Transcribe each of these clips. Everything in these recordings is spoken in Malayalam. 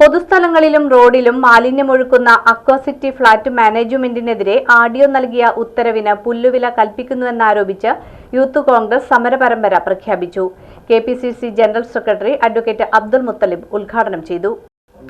പൊതുസ്ഥലങ്ങളിലും റോഡിലും മാലിന്യമൊഴുക്കുന്ന അക്വാസിറ്റി ഫ്ളാറ്റ് മാനേജ്മെന്റിനെതിരെ ആഡിയോ നൽകിയ ഉത്തരവിന് പുല്ലുവില കൽപ്പിക്കുന്നുവെന്നാരോപിച്ച് യൂത്ത് കോൺഗ്രസ് സമരപരമ്പര പ്രഖ്യാപിച്ചു. K general secretary advocate Abdul Muthalib ഉദ്ഘാടനം ചെയ്തു.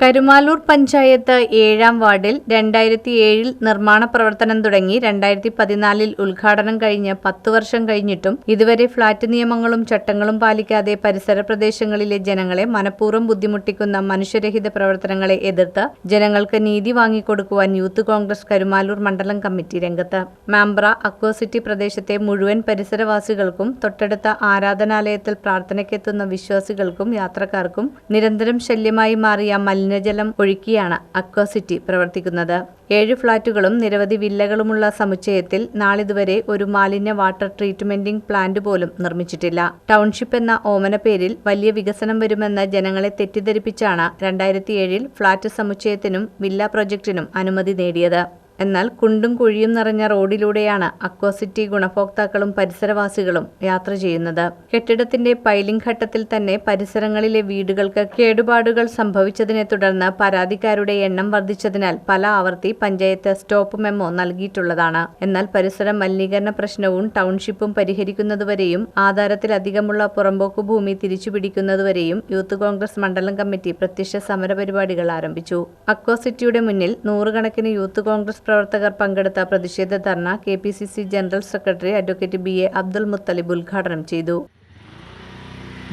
കരുമാലൂർ പഞ്ചായത്ത് ഏഴാം വാർഡിൽ രണ്ടായിരത്തി ഏഴിൽ നിർമ്മാണ പ്രവർത്തനം തുടങ്ങി രണ്ടായിരത്തി പതിനാലിൽ ഉദ്ഘാടനം കഴിഞ്ഞ് പത്തു വർഷം കഴിഞ്ഞിട്ടും ഇതുവരെ ഫ്ളാറ്റ് നിയമങ്ങളും ചട്ടങ്ങളും പാലിക്കാതെ പരിസര പ്രദേശങ്ങളിലെ ജനങ്ങളെ മനഃപൂർവം ബുദ്ധിമുട്ടിക്കുന്ന മനുഷ്യരഹിത പ്രവർത്തനങ്ങളെ എതിർത്ത് ജനങ്ങൾക്ക് നീതി വാങ്ങിക്കൊടുക്കുവാൻ യൂത്ത് കോൺഗ്രസ് കരുമാലൂർ മണ്ഡലം കമ്മിറ്റി രംഗത്ത്. മാംബ്ര അക്വസിറ്റി പ്രദേശത്തെ മുഴുവൻ പരിസരവാസികൾക്കും തൊട്ടടുത്ത ആരാധനാലയത്തിൽ പ്രാർത്ഥനയ്ക്കെത്തുന്ന വിശ്വാസികൾക്കും യാത്രക്കാർക്കും നിരന്തരം ശല്യമായി മാറിയ മലിനജലം ഒഴുക്കിയാണ് അക്വസിറ്റി പ്രവർത്തിക്കുന്നത്. ഏഴ് ഫ്ളാറ്റുകളും നിരവധി വില്ലകളുമുള്ള സമുച്ചയത്തിൽ നാളിതുവരെ ഒരു മാലിന്യ വാട്ടർ ട്രീറ്റ്മെന്റിംഗ് പ്ലാന്റ് പോലും നിർമ്മിച്ചിട്ടില്ല. ടൗൺഷിപ്പ് എന്ന ഓമന പേരിൽ വലിയ വികസനം വരുമെന്ന് ജനങ്ങളെ തെറ്റിദ്ധരിപ്പിച്ചാണ് രണ്ടായിരത്തി ഏഴിൽ ഫ്ളാറ്റ് സമുച്ചയത്തിനും വില്ല പ്രൊജക്ടിനും അനുമതി നേടിയത്. എന്നാൽ കുണ്ടും കുഴിയും നിറഞ്ഞ റോഡിലൂടെയാണ് അക്വാസിറ്റി ഗുണഭോക്താക്കളും പരിസരവാസികളും യാത്ര ചെയ്യുന്നത്. കെട്ടിടത്തിന്റെ പൈലിംഗ് ഘട്ടത്തിൽ തന്നെ പരിസരങ്ങളിലെ വീടുകൾക്ക് കേടുപാടുകൾ സംഭവിച്ചതിനെ തുടർന്ന് പരാതിക്കാരുടെ എണ്ണം വർദ്ധിച്ചതിനാൽ പല ആവർത്തി പഞ്ചായത്ത് സ്റ്റോപ്പ് മെമ്മോ നൽകിയിട്ടുള്ളതാണ്. എന്നാൽ പരിസര മലിനീകരണ പ്രശ്നവും ടൗൺഷിപ്പും പരിഹരിക്കുന്നതുവരെയും ആധാരത്തിലധികമുള്ള പുറമ്പോക്ക് ഭൂമി തിരിച്ചുപിടിക്കുന്നതുവരെയും യൂത്ത് കോൺഗ്രസ് മണ്ഡലം കമ്മിറ്റി പ്രത്യക്ഷ സമരപരിപാടികൾ ആരംഭിച്ചു. അക്വാസിറ്റിയുടെ മുന്നിൽ നൂറുകണക്കിന് യൂത്ത് കോൺഗ്രസ് പ്രവർത്തകർ പങ്കെടുത്ത പ്രതിഷേധ ധർണ K P C C general secretary advocate B A Abdul Muthalib ഉദ്ഘാടനം ചെയ്തു.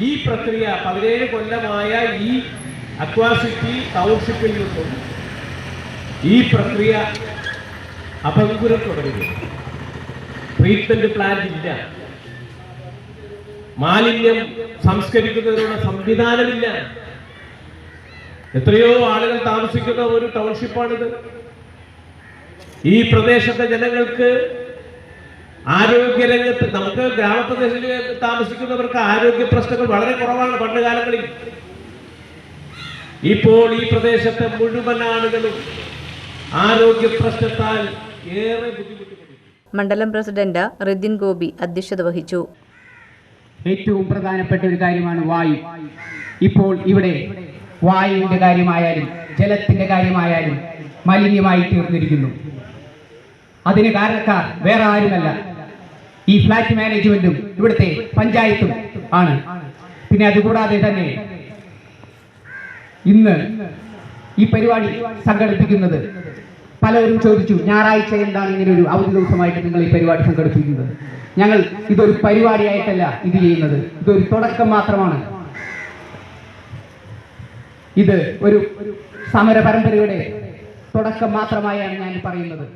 ഈ പ്രക്രിയ പതിനേഴ് കൊല്ലമായ ഈ അക്വാസിറ്റി ടൗൺഷിപ്പിൽ നിന്നും ഈ പ്രക്രിയ അപങ്കുരം തുടരുന്നു ട്രീറ്റ്മെന്റ് പ്ലാന്റ് ഇല്ല. മാലിന്യം സംസ്കരിക്കുന്നതിനുള്ള സംവിധാനമില്ല. എത്രയോ ആളുകൾ താമസിക്കുന്ന ഒരു ടൗൺഷിപ്പാണിത്. ഈ പ്രദേശത്തെ ജനങ്ങൾക്ക് ആരോഗ്യരംഗത്ത് നമുക്ക് ഗ്രാമപ്രദേശത്തിൽ താമസിക്കുന്നവർക്ക് ആരോഗ്യ പ്രശ്നങ്ങൾ വളരെ കുറവാണ് പണ്ട് കാലങ്ങളിൽ. ഇപ്പോൾ ഈ പ്രദേശത്തെ മുഴുവൻ ആളുകളും ആരോഗ്യ പ്രശ്നത്താൽ ഏറെ മണ്ഡലം പ്രസിഡന്റ് റിദിൻ ഗോപി അധ്യക്ഷത വഹിച്ചു. ഏറ്റവും പ്രധാനപ്പെട്ട ഒരു കാര്യമാണ് വായു. ഇപ്പോൾ ഇവിടെ വായുവിന്റെ കാര്യമായാലും ജലത്തിന്റെ കാര്യമായാലും മലിനമായി തീർന്നിരിക്കുന്നു. അതിന് കാരണക്കാർ വേറെ ആരുമല്ല. ഈ ഫ്ലാറ്റ് മാനേജ്മെന്റും ഇവിടുത്തെ പഞ്ചായത്തും ആണ്. പിന്നെ അതുകൂടാതെ തന്നെ ഇന്ന് ഈ പരിപാടി സംഘടിപ്പിക്കുന്നത് പലരും ചോദിച്ചു ഞായറാഴ്ച എന്താണ് ഇങ്ങനെ ഒരു അവധി ദിവസമായിട്ട് നിങ്ങൾ ഈ പരിപാടി സംഘടിപ്പിക്കുന്നത്? ഞങ്ങൾ ഇതൊരു പരിപാടിയായിട്ടല്ല ഇത് ചെയ്യുന്നത്. ഇതൊരു തുടക്കം മാത്രമാണ്. ഇത് ഒരു സമര പരമ്പരയുടെ തുടക്കം മാത്രമായാണ് ഞാൻ പറയുന്നത്.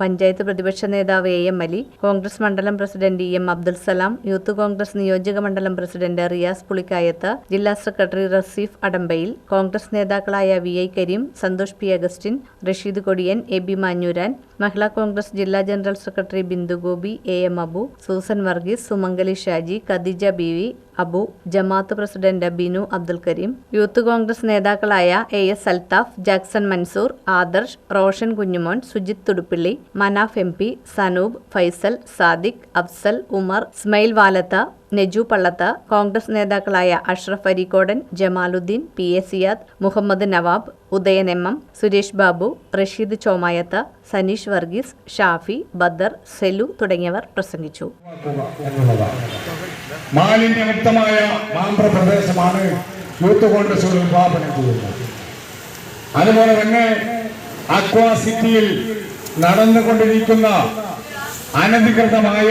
പഞ്ചായത്ത് പ്രതിപക്ഷ നേതാവ് എ എം അലി കോൺഗ്രസ് മണ്ഡലം president E M Abdul Salam youth Congress നിയോജക മണ്ഡലം പ്രസിഡന്റ് റിയാസ് പുളിക്കായത്ത് ജില്ലാ സെക്രട്ടറി റസീഫ് അടമ്പയിൽ കോൺഗ്രസ് നേതാക്കളായ V I Kareem Santhosh P Augustine Rasheed Kodiyan A B Manjooran Mahila Congress ജില്ലാ general secretary Bindugopi A M Abu Susan Varghese Sumangali Shaji Khadeeja B V Abu Jamaat president Binu Abdul Kareem youth Congress നേതാക്കളായ A S Althaf Jackson Mansoor Adarsh Roshan Kunjumon Sujith Thuduppilly Manaf M P Sanoob Faisal Sadiq Afsal Umar Smail Valath Neju Pallath Congress നേതാക്കളായ Ashraf Areekodan Jamaluddin P A Siyad Muhammad Nawab Udayan M M Suresh Babu Rasheed Chomayath Saneesh Varghese Shafi Badar Selu തുടങ്ങിയവർ പ്രസംഗിച്ചു. മാലിന്യമുക്തമായ അതുപോലെ തന്നെ അക്വാ സിറ്റിയിൽ നടന്നുകൊണ്ടിരിക്കുന്ന അനധികൃതമായ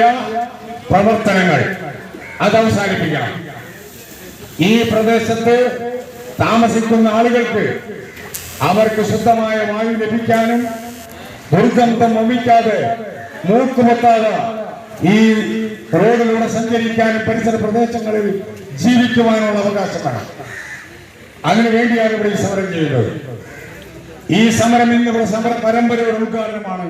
പ്രവർത്തനങ്ങൾ അത് അവസാനിപ്പിക്കണം ഈ പ്രദേശത്ത് താമസിക്കുന്ന ആളുകൾക്ക് അവർക്ക് ശുദ്ധമായ വായു ലഭിക്കാനും ദുർഗന്ധം വമിക്കാതെ മൂക്കുപൊത്താതെ ഈ റോഡിലൂടെ സഞ്ചരിക്കാനും പരിസര പ്രദേശങ്ങളിൽ ജീവിക്കുവാനുള്ള അവകാശമാണ് അതിനുവേണ്ടിയാണ് ഇവിടെ ഈ സമരം ചെയ്യുന്നത്. ഈ സമരം ഇന്നിവിടെ സമര പരമ്പരയുടെ ഉദ്ഘാടനമാണ്.